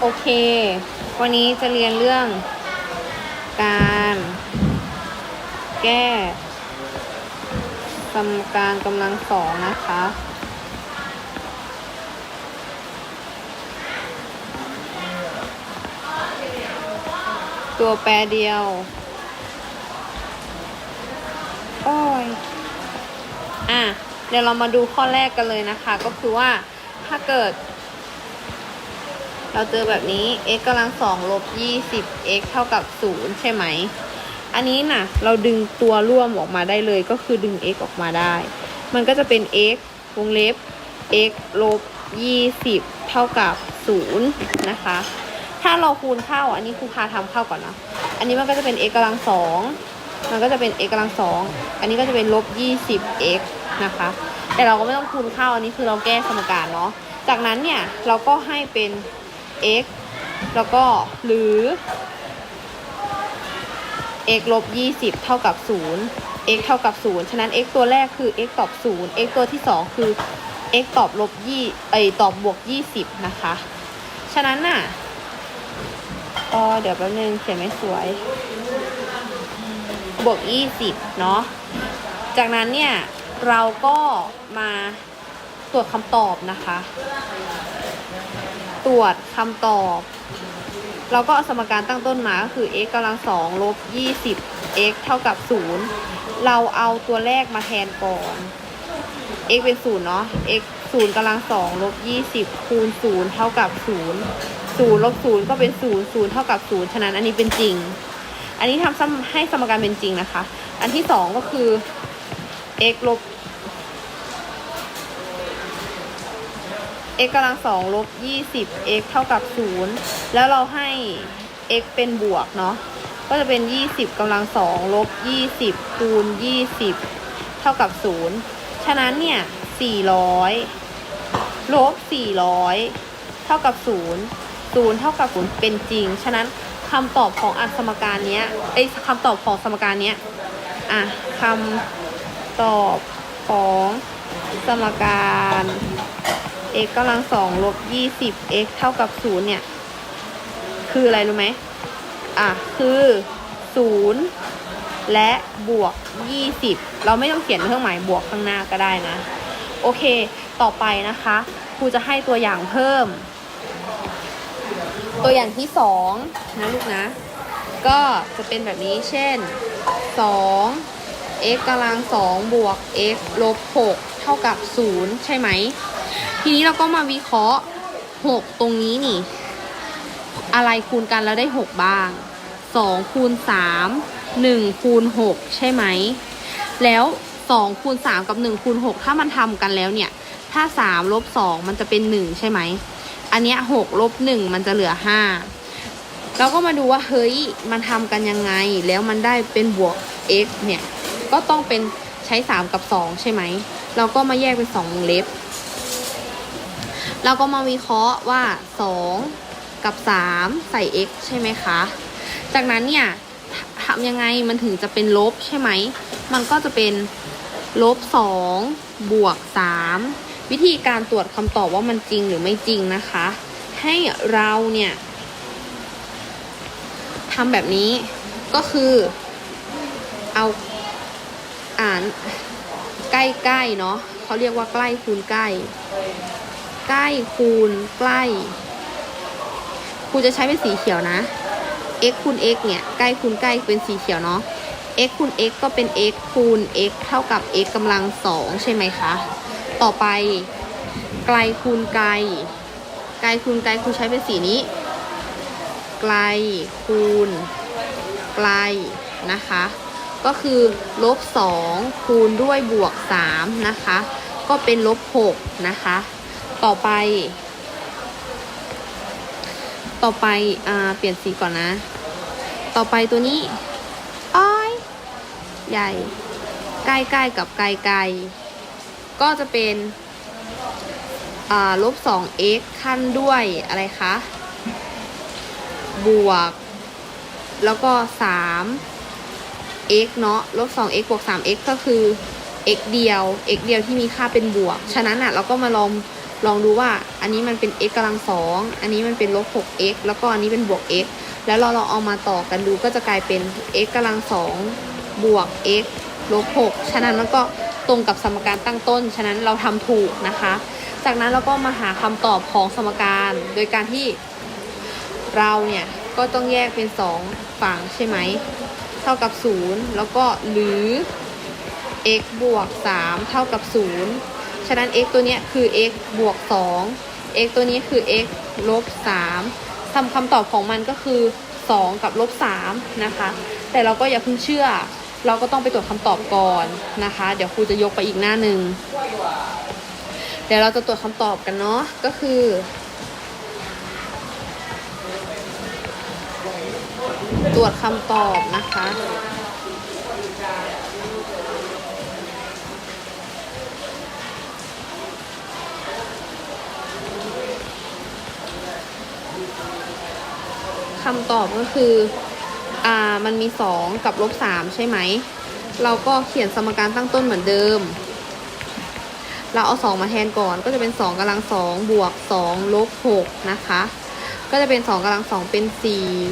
โอเค วันนี้จะเรียนเรื่อง การแก้สมการกำลังสองนะคะ ตัวแปรเดียว โอ้ย อะ เดี๋ยวเรามาดูข้อแรกกันเลยนะคะ ก็คือว่าถ้าเกิด เราเจอแบบนี้ x กำลังสองลบยี่สิบ x เท่ากับศูนย์ใช่ไหม อันนี้นะเราดึงตัวร่วมออกมาได้เลยก็คือดึง x ออกมาได้ มันก็จะเป็น x วงเล็บ x ลบยี่สิบเท่ากับศูนย์นะคะ ถ้าเราคูณเข้าอันนี้ครูพาทำเข้าก่อนนะ อันนี้มันก็จะเป็น x กำลังสองมันก็จะเป็น x กำลังสอง อันนี้ก็จะเป็นลบยี่สิบ x นะคะ แต่เราก็ไม่ต้องคูณเข้าอันนี้คือเราแก้สมการเนาะ จากนั้นเนี่ยเราก็ให้เป็น x แล้วก็หรือ x ลบ20 เท่ากับ 0 x เท่ากับ 0 ฉะนั้น x ตัวแรกคือ x ตอบ 0 x ตัวที่ 2 คือ x ตอบลบ2เอ้ยตอบบวก 20 นะคะ ฉะนั้นน่ะอ๋อเดี๋ยวแป๊บนึงเขียนไม่สวย บวก 20 เนาะ จากนั้นเนี่ย เราก็มาตรวจคำตอบนะคะ ตรวจคำตอบ เราก็เอาสมการตั้งต้นมาก็คือ x กำลังสองลบยี่สิบ x เท่ากับศูนย์เราเอาตัวแรกมาแทนก่อน x เป็นศูนย์เนาะ x ศูนย์กำลังสองลบยี่สิบคูณศูนย์เท่ากับศูนย์ศูนย์ลบศูนย์ก็เป็นศูนย์ศูนย์เท่ากับศูนย์ฉะนั้นอันนี้เป็นจริง อันนี้ทำซ้ำให้สมการเป็นจริงนะคะ อันที่สองก็คือ x ลบ x กำลังสองลบยี่สิบ x เท่ากับศูนย์แล้วเราให้ x เป็นบวกเนาะก็จะเป็นยี่สิบกำลังสองลบยี่สิบคูณยี่สิบเท่ากับศูนย์ฉะนั้นเนี่ยสี่ร้อยลบสี่ร้อยเท่ากับศูนย์ศูนย์เท่ากับศูนย์เป็นจริง ฉะนั้นคำตอบของอัสมการเนี้ยไอ้คำตอบของสมการเนี้ยอะคำตอบของสมการ x กำลังสองลบยี่สิบ x เท่ากับศูนย์เนี่ย คืออะไรรู้ไหมอะ คือศูนย์และบวกยี่สิบเราไม่ต้องเขียนเครื่องหมายบวกข้างหน้าก็ได้นะ โอเค ต่อไปนะคะครูจะให้ตัวอย่างเพิ่ม ตัวอย่างที่สองนะลูกนะ ก็จะเป็นแบบนี้เช่นสอง x กำลังสองบวก x ลบหกเท่ากับศูนย์ใช่ไหม ทีนี้เราก็มาวิเคราะห์ 6 ตรงนี้นี่ อะไรคูณกันแล้วได้ 6 บ้าง 2 คูณ 3 1 คูณ 6 ใช่ไหม แล้ว 2 คูณ 3 กับ 1 คูณ 6 ถ้ามันทำกันแล้วเนี่ย ถ้า 3 ลบ 2 มันจะเป็น 1 ใช่ไหม อันเนี้ย6ลบ 1 มันจะเหลือ 5 เราก็มาดูว่า เฮ้ย มันทำกันยังไง แล้วมันได้เป็นบวก x เนี่ย ก็ต้องเป็นใช้ 3 กับ 2 ใช่ไหม เราก็มาแยกเป็น 2 เล็บ เราก็มาวิเคราะห์ว่า 2 กับ 3 ใส่ x ใช่ไหมคะ จากนั้นเนี่ยทำยังไงมันถึงจะเป็นลบใช่ไหม มันก็จะเป็นลบ 2 บวก 3 วิธีการตรวจคำตอบว่ามันจริงหรือไม่จริงนะคะ ให้เราเนี่ยทำแบบนี้ก็คือเอาอ่านใกล้ๆเนาะเขาเรียกว่าใกล้คูณใกล้ ใกล้คูณใกล้ครูจะใช้เป็นสีเขียวนะ x คูณ x เนี่ยใกล้คูณใกล้เป็นสีเขียวเนาะ x คูณ x ก็เป็น x คูณ x เท่ากับ x กำลังสองใช่ไหมคะ ต่อไปไกลคูณไกล ไกลคูณไกลครูใช้เป็นสีนี้ ไกลคูณไกลนะคะ ก็คือลบสองคูณด้วยบวกสามนะคะ ก็เป็นลบหกนะคะ ต่อไป ต่อไป อ่า เปลี่ยนสีก่อนนะ ต่อไปตัวนี้ อ้อย ใหญ่ ใกล้ๆกับไกลๆ ก็จะเป็น อ่า ลบสอง x ขั้นด้วยอะไรคะ บวก แล้วก็สาม x เนาะลบสอง x บวกสาม x ก็คือ x เดียว x เดียวที่มีค่าเป็นบวก ฉะนั้นอะเราก็มาลอง ลองดูว่าอันนี้มันเป็น x กำลังสองอันนี้มันเป็นลบ 6x แล้วก็อันนี้เป็นบวก x แล้วเราลองเอามาต่อกันดูก็จะกลายเป็น x กำลังสองบวก x ลบ 6 ฉะนั้นมันก็ตรงกับสมการตั้งต้น ฉะนั้นเราทำถูกนะคะ จากนั้นเราก็มาหาคำตอบของสมการ โดยการที่เราเนี่ยก็ต้องแยกเป็น 2 ฝั่งใช่ไหม เท่ากับ 0 แล้วก็หรือ x บวก 3 เท่ากับ 0 ฉะนั้น x ตัวนี้คือ x บวก 2 x ตัวนี้คือ x ลบ3ทำคำตอบของมันก็คือ 2 กับลบ3นะคะ แต่เราก็อย่าเพิ่งเชื่อ เราก็ต้องไปตรวจคำตอบก่อนนะคะ เดี๋ยวครูจะยกไปอีกหน้าหนึ่งเดี๋ยวเราจะตรวจคำตอบกันเนาะก็คือตรวจคำตอบนะคะ คำตอบก็คืออ่ามันมี 2 กับลบ3ใช่ไหม เราก็เขียนสมการตั้งต้นเหมือนเดิม เราเอา 2 มาแทนก่อนก็จะเป็น 2กำลัง2บวก2ลบ6นะคะ ก็จะเป็น 2กำลัง2เป็น 4